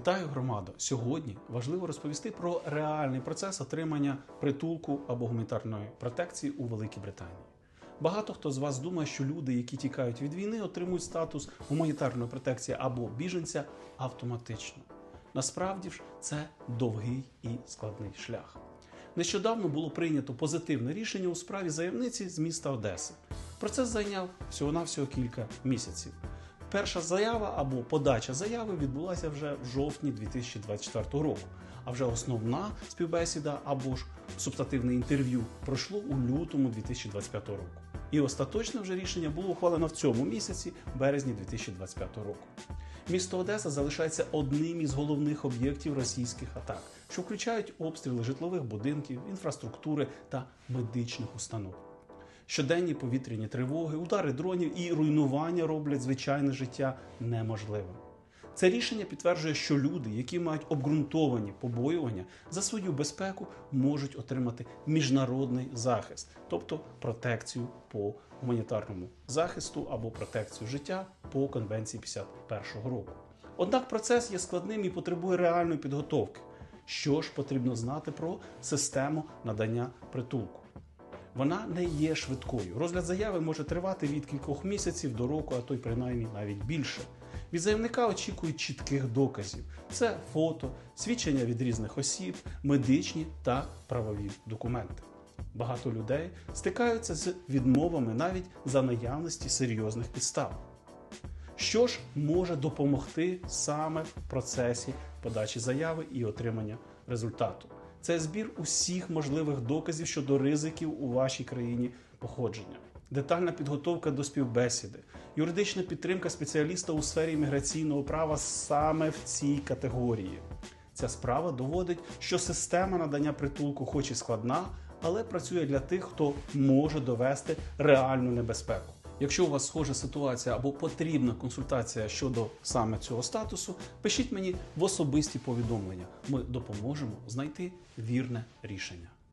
Вітаю громаду! Сьогодні важливо розповісти про реальний процес отримання притулку або гуманітарної протекції у Великій Британії. Багато хто з вас думає, що люди, які тікають від війни, отримують статус гуманітарної протекції або біженця автоматично. Насправді ж це довгий і складний шлях. Нещодавно було прийнято позитивне рішення у справі заявниці з міста Одеси. Процес зайняв всього-навсього кілька місяців. Перша заява або подача заяви відбулася вже в жовтні 2024 року. А вже основна співбесіда або ж субстативне інтерв'ю пройшло у лютому 2025 року. І остаточне вже рішення було ухвалено в цьому місяці, березні 2025 року. Місто Одеса залишається одним із головних об'єктів російських атак, що включають обстріли житлових будинків, інфраструктури та медичних установ. Щоденні повітряні тривоги, удари дронів і руйнування роблять звичайне життя неможливим. Це рішення підтверджує, що люди, які мають обґрунтовані побоювання за свою безпеку, можуть отримати міжнародний захист, тобто протекцію по гуманітарному захисту або протекцію життя по конвенції 51-го року. Однак процес є складним і потребує реальної підготовки. Що ж потрібно знати про систему надання притулку? Вона не є швидкою. Розгляд заяви може тривати від кількох місяців до року, а то й принаймні навіть більше. Від заявника очікують чітких доказів: це фото, свідчення від різних осіб, медичні та правові документи. Багато людей стикаються з відмовами навіть за наявності серйозних підстав. Що ж може допомогти саме в процесі подачі заяви і отримання результату? Це збір усіх можливих доказів щодо ризиків у вашій країні походження, детальна підготовка до співбесіди, юридична підтримка спеціаліста у сфері міграційного права саме в цій категорії. Ця справа доводить, що система надання притулку, хоч і складна, але працює для тих, хто може довести реальну небезпеку. Якщо у вас схожа ситуація або потрібна консультація щодо саме цього статусу, пишіть мені в особисті повідомлення. Ми допоможемо знайти вірне рішення.